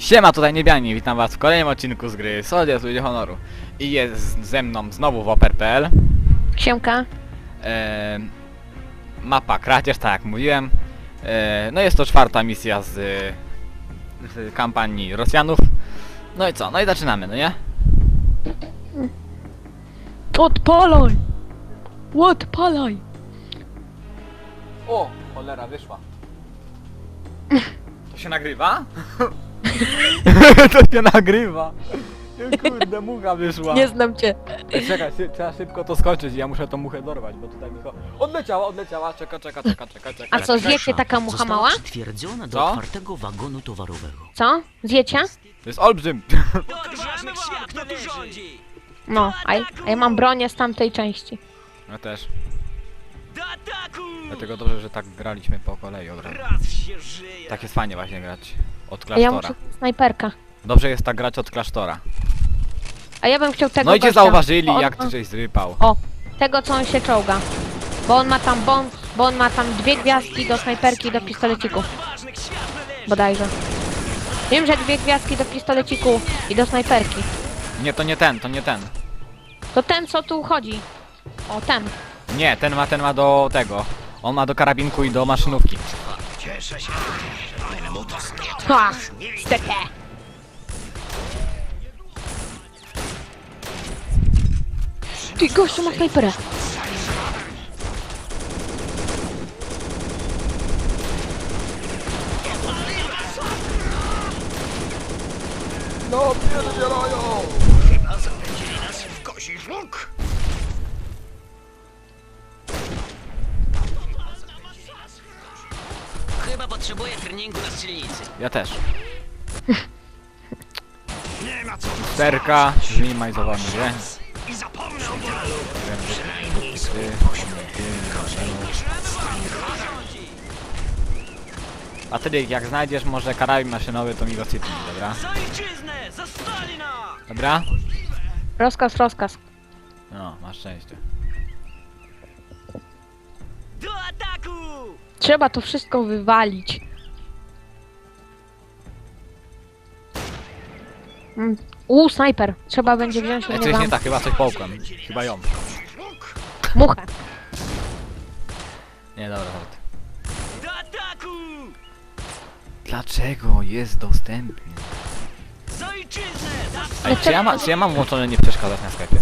Siema, tutaj Niebiani, witam was w kolejnym odcinku z gry Soldiers Ludzie Honoru. I jest ze mną znowu Wopper.pl Siemka. e, Mapa kradzież, tak jak mówiłem. E, no jest to czwarta misja z, z kampanii Rosjanów. No i co? No i zaczynamy, no nie? Odpalaj! Odpalaj! O, cholera, wyszła. To się nagrywa? to się nagrywa. Kurde, mucha wyszła. Nie znam cię. Czekaj, sy- trzeba szybko to skończyć, ja muszę tą muchę dorwać, bo tutaj mi. Odleciała, odleciała, czeka, czeka, czeka, czeka, czeka. A co, zjecie taka mucha mała? przytwierdzona do Co? otwartego wagonu towarowego. Co? Zjecie? To jest olbrzym. No, a, ja- a ja mam bronię z tamtej części. Ja też. Ataku! Dlatego dobrze, że tak graliśmy po kolei od razu. Raz się żyje! Tak jest fajnie właśnie grać od A ja klasztora. muszę snajperka. Dobrze jest tak grać od klasztora. A ja bym chciał tego No i cię gościa. zauważyli, Bo on jak ma- ty żeś zrypał. O, tego co on się czołga. Bo on ma tam bon, bo on ma tam dwie gwiazdki do snajperki i do pistolecików. Odważnych świat należy! Bodajże. Wiem, że dwie gwiazdki do pistoleciku i do snajperki. Nie, to nie ten, to nie ten. To ten co tu chodzi. O, ten. Nie, ten ma, ten ma do tego. On ma do karabinku i do maszynówki. Ha! Stete! Ty gościu ma snajperę. No, pierdzielają! Chyba potrzebuję treningu na strzelnicy. Ja też. Sterka, zminimalizowany, nie? A ty, jak znajdziesz może karabin maszynowy, to mi go cytnij, dobra? Za ojczyznę! Za Stalina! Dobra? Rozkaz, rozkaz. No, masz szczęście. Do ataku! Trzeba to wszystko wywalić. Mm. U, snajper. Trzeba będzie wziąć u Ej, niego coś nie tak, chyba coś połkłem. Chyba ją. muchę. Nie, dobra, żart. Do ataku! Dlaczego jest dostępny? Ojczyznę! Ej, czy ja, ma, czy ja mam włączone nie przeszkadzać na sklepie?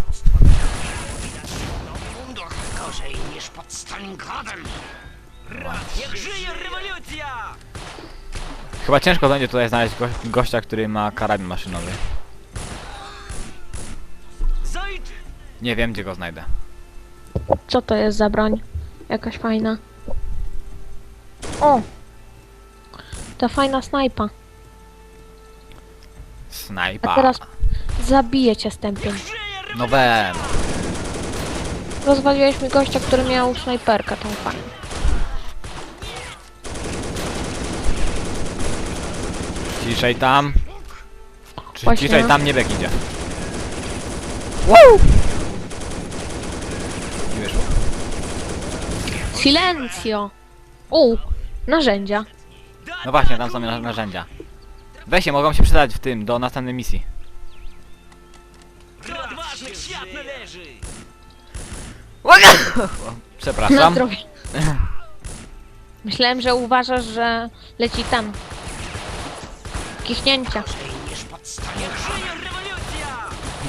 Gorzej niż pod Stalingradem. Niech żyje rewolucja! Chyba ciężko będzie tutaj znaleźć go, gościa, który ma karabin maszynowy. Nie wiem, gdzie go znajdę. Co to jest za broń? Jakaś fajna. O! Ta fajna snajpa. Snajpa. A teraz zabiję cię stępień. Żyje rewolucja! No wem. Rozwaliłeś mi gościa, który miał snajperkę tą fajną. Ciszej tam. Czy Właśnie. ciszej tam nie bek idzie. Nie wyszło. Silencio! U, narzędzia. No właśnie, tam są na- narzędzia. Weź się, mogą się przydać w tym, do następnej misji. Do odważnych świat należy! Na Przepraszam. zdrowie. Myślałem, że uważasz, że leci tam. Kichnięcia.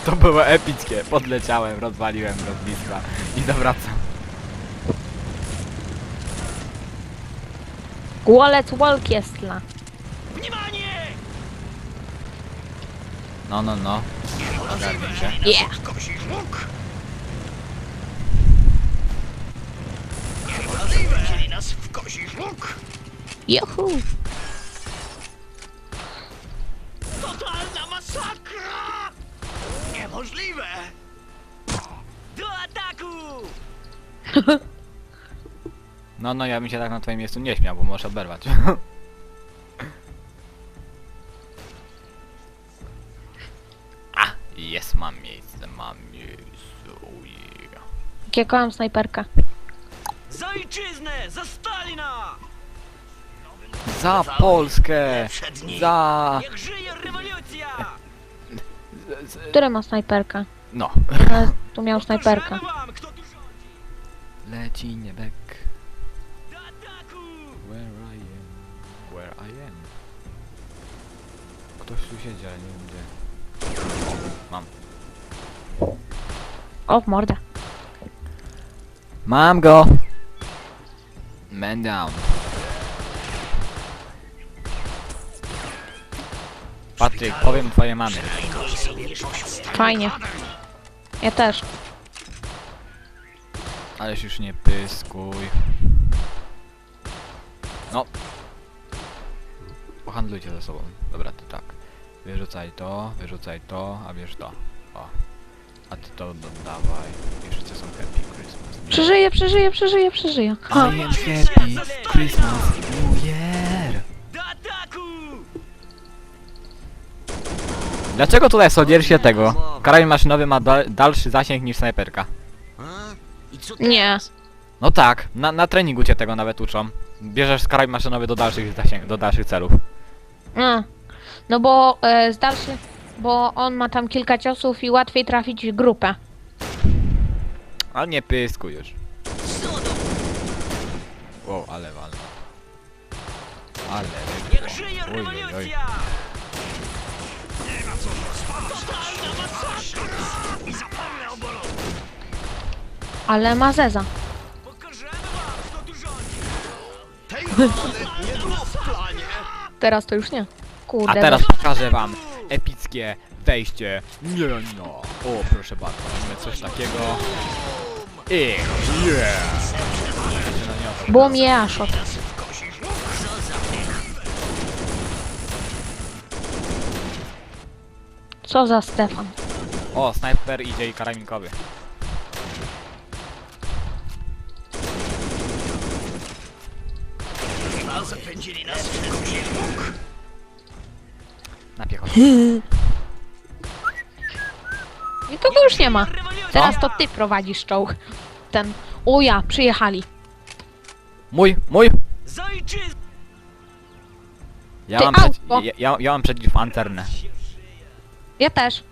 To było epickie. Podleciałem, rozwaliłem rozbiska i zawracam. Wallet walk jest dla. No, no, no. Ogarnij. Yeah! Juhu! Totalna masakra! Niemożliwe! Do ataku! No, no, ja bym się tak na twoim miejscu nie śmiał, bo możesz oberwać. A, jest, mam miejsce, mam miejsce. Oh yeah. Jakiego mam snajperkę? Za ojczyznę! Za Stalina! Za Polskę! Za... Niech żyje z, Który ma snajperkę? no. E, Tu miał snajperkę. Pokażemy wam, kto tu rządzi. Leci niebek. Do ataku! Where I am? Where I am? Ktoś tu siedzi, ale nie wiem gdzie. Mam. O, w mordę. Mam go! Man down. Patryk, powiem twojej mamie. Fajnie. Ja też. Ależ już nie pyskuj. No. Pohandlujcie ze sobą. Dobra, to tak. Wyrzucaj to, wyrzucaj to, a bierz to. O. A ty to dodawaj. Wszyscy są happy. Przeżyję, przeżyję, przeżyję, przeżyję. Ha. I am happy Christmas New Year. Do ataku! Dlaczego tutaj soldier tego? Karabin maszynowy ma dal dalszy zasięg niż snajperka. A? I co Nie. No tak, na, na treningu cię tego nawet uczą. Bierzesz karabin maszynowy do dalszych zasięg, do dalszych celów. A. No bo e, z dalszy, bo on ma tam kilka ciosów i łatwiej trafić w grupę. Ale nie pyskuj już. Wow, ale walno. Ale Niech żyje Oj, oj, oj. rewolucja! Totalna masakra! I zapomnę o bolu! Ale ma zeza. Pokażemy wam, kto tu rządzi! Teraz to już nie. Kurde. A teraz bo- pokażę wam epickie wejście. Nie no. O, proszę bardzo, mamy coś takiego. I yeah. Było mi jaszot. Co za Stefan? O, snajper idzie i karabinkowy. Zapędzili nas w! Na piechotę. I kogo już nie ma. Teraz to ty prowadzisz czołg. Ten. O ja, przyjechali. Mój, mój! Ja Ty, mam, auto. ja, ja, ja mam przeciwpancerne. Ja też.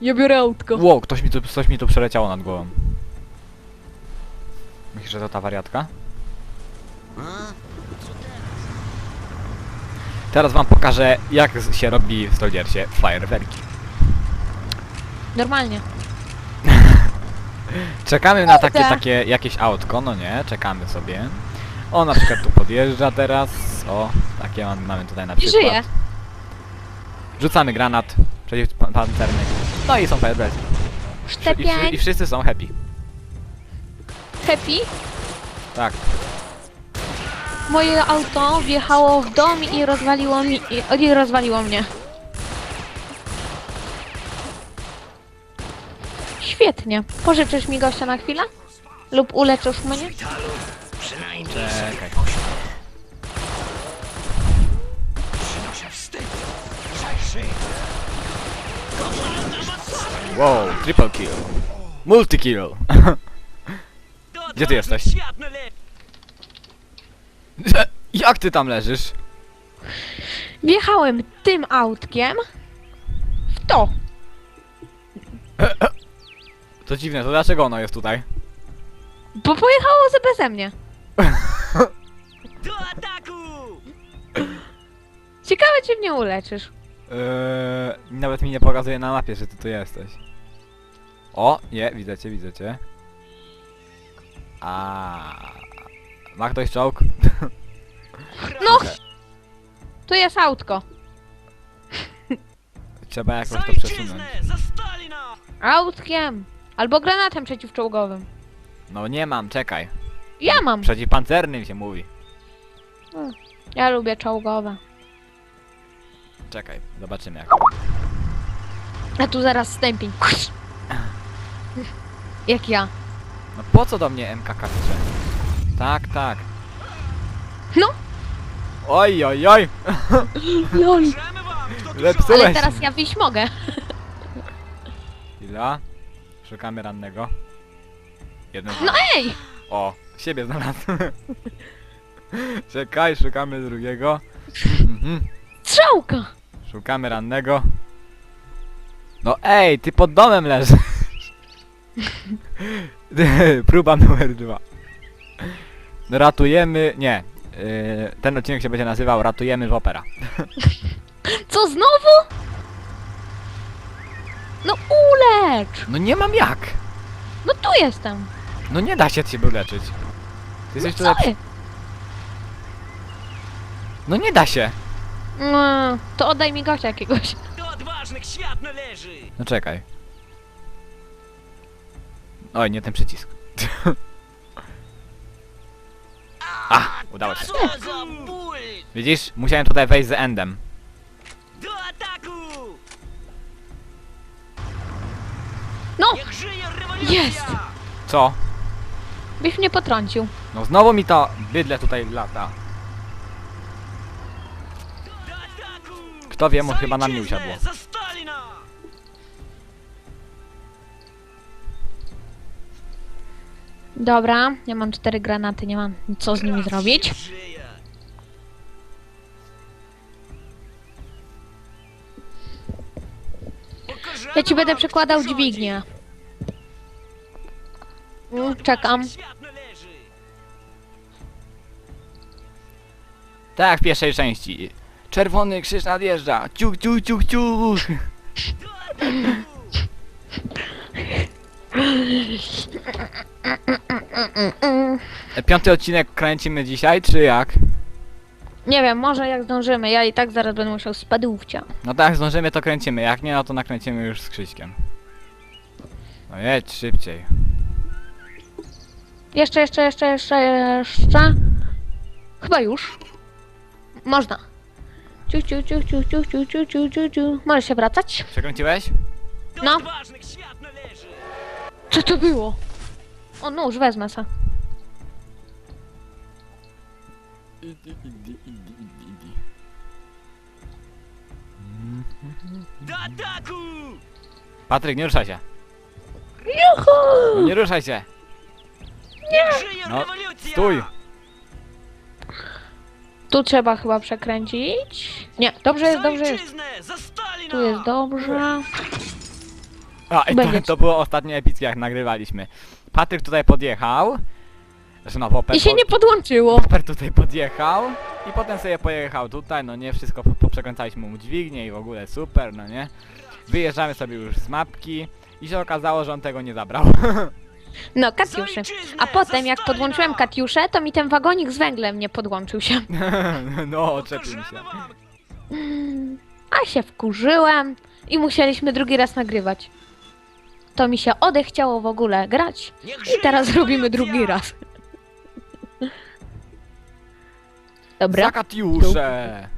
Ja biorę autko. Wow, ktoś mi tu, coś mi tu przeleciało nad głową. Myślisz, że to ta wariatka? Teraz wam pokażę, jak się robi w Soldiersie fajerwerki. Normalnie. Czekamy na takie, Kurde. takie jakieś autko, no nie, czekamy sobie. O, na przykład tu podjeżdża teraz. O, takie mam, mamy tutaj na I przykład. żyje. Rzucamy granat przeciwpancerny. No i są fajerwerki. I, wszy- I Szczepień. wszyscy są happy. Happy. Tak. Moje auto wjechało w dom i rozwaliło mi. I, i rozwaliło mnie. Świetnie. Pożyczysz mi gościa na chwilę? Lub uleczysz mnie? Czekaj. Wow, triple kill. Multi kill. Gdzie ty jesteś? Jak ty tam leżysz? Wjechałem tym autkiem w to. To dziwne, to dlaczego ono jest tutaj? Bo pojechało ze beze mnie. Do ataku! Ciekawe, czy mnie uleczysz. Eee, nawet mi nie pokazuje na mapie, że ty tu jesteś. O, nie, widzę cię, widzę cię. A, Ma ktoś czołg? No! Tu jest autko. Trzeba jakoś Za to przesunąć. ojczyznę! Za Stalina! Autkiem. Albo granatem przeciwczołgowym. No nie mam, czekaj. Ja mam. Przeciwpancernym się mówi. Ja lubię czołgowe. Czekaj, zobaczymy jak. A tu zaraz stępień. Jak ja. No po co do mnie MKK pisze? Tak, tak. No. Oj, oj, oj! Lol. Zepsułeś. Ale teraz ja wyjść mogę. Chwila. Szukamy rannego. Jeden No ej! O, siebie znalazłem. Czekaj, szukamy drugiego. Mhm. Strzałka! Szukamy rannego. No ej, ty pod domem leżysz. Próba numer dwa. Ratujemy... Nie. Yy, ten odcinek się będzie nazywał Ratujemy w opera. Co znowu? No ulecz! No nie mam jak. No tu jestem. No nie da się ciebie leczyć. Ty No jesteś co tutaj... No nie da się. No, to oddaj mi gościa jakiegoś. Do odważnych świat należy! No czekaj. Oj, nie ten przycisk. A, udało się. Widzisz? Musiałem tutaj wejść z endem. Do ataku! No, Niech żyje rewolucja! Jest! Co? byś mnie potrącił. No znowu mi to bydle tutaj lata. Kto wie, może Za chyba na mnie usiadło. Dobra, ja mam cztery granaty, nie mam co z nimi zrobić. Ja ci będę przekładał dźwignię. Czekam. Tak w pierwszej części. Czerwony krzyż nadjeżdża. Ciuch, ciuch, ciuch, ciuch. Piąty odcinek kręcimy dzisiaj, czy jak? Nie wiem, może jak zdążymy, ja i tak zaraz będę musiał spadówcia. No tak, jak zdążymy to kręcimy. Jak nie, no to nakręcimy już z Krzyśkiem. No jedź szybciej. Jeszcze, jeszcze, jeszcze, jeszcze, jeszcze. Chyba już. Można. Ciu, ciu, ciu, ciu, ciu, ciu, ciu, ciu, ciu, ciu. Możesz się wracać? Przekręciłeś? No. Co to było? O nóż, wezmę se. Do ataku! Patryk, nie ruszaj się. No Juhu! nie ruszaj się. Niech żyje No, rewolucja! Stój. Tu trzeba chyba przekręcić. Nie, dobrze jest, dobrze jest. ojczyznę, Za Stalina! Tu jest dobrze. A, i to, Będzie. to było ostatnio epickie, jak nagrywaliśmy. Patryk tutaj podjechał. No, Wopper, I się nie podłączyło. Wopper tutaj podjechał. I potem sobie pojechał tutaj, no nie, wszystko po- poprzekręcaliśmy mu dźwignię i w ogóle super, no nie. Wyjeżdżamy sobie już z mapki. I się okazało, że on tego nie zabrał. No, Katiuszy. A potem jak podłączyłem Katiuszę, to mi ten wagonik z węglem nie podłączył się. no, oczepił się. Wam, A się wkurzyłem i musieliśmy drugi raz nagrywać. To mi się odechciało w ogóle grać. I teraz robimy drugi raz. Dobra, Zakatiusze!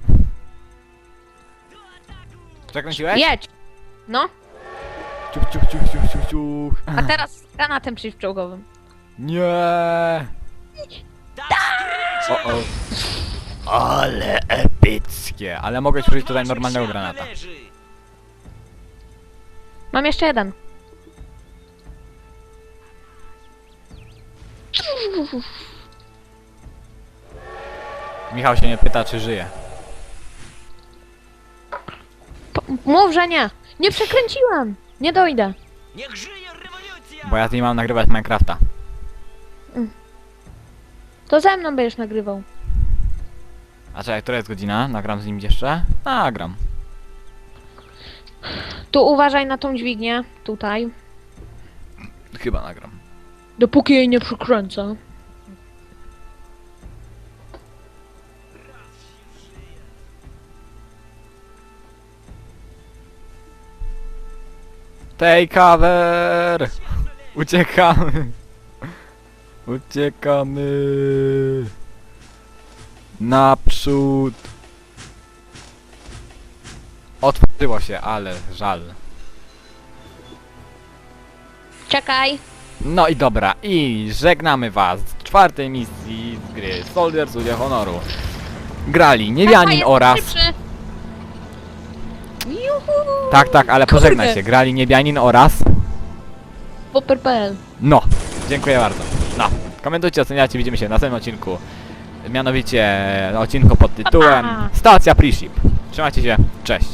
Przekręciłeś? jedź. No, Ciuch, ciuch, ciuch, ciuch, ciuch, ciuch. a teraz z granatem przeciwczołgowym. Nie. Tak! O, o. Ale epickie. Ale mogę użyć tutaj normalnego granata. Mam jeszcze jeden. Michał się nie pyta, czy żyje. P- mów, że nie. Nie przekręciłem. Nie dojdę. Niech żyje rewolucja! Bo ja z nim mam nagrywać Minecrafta. To ze mną będziesz nagrywał. A czekaj, która jest godzina? Nagram z nim jeszcze? Nagram. Tu uważaj na tą dźwignię. Tutaj. Chyba nagram. Dopóki jej nie przykręcę. Take cover! Uciekamy! Uciekamy! Naprzód! Otworzyło się, ale żal. Czekaj. No i dobra, i żegnamy was z czwartej misji z gry Soldier Zulia Honoru. Grali Niewianin oraz... Juhu. Tak, tak, ale Kurde. pożegnaj się. Grali Niebianin oraz... Popper.pl No, dziękuję bardzo. No, komentujcie, oceniajcie, widzimy się w następnym odcinku. Mianowicie odcinku pod tytułem. Stacja Priship. Trzymajcie się, cześć.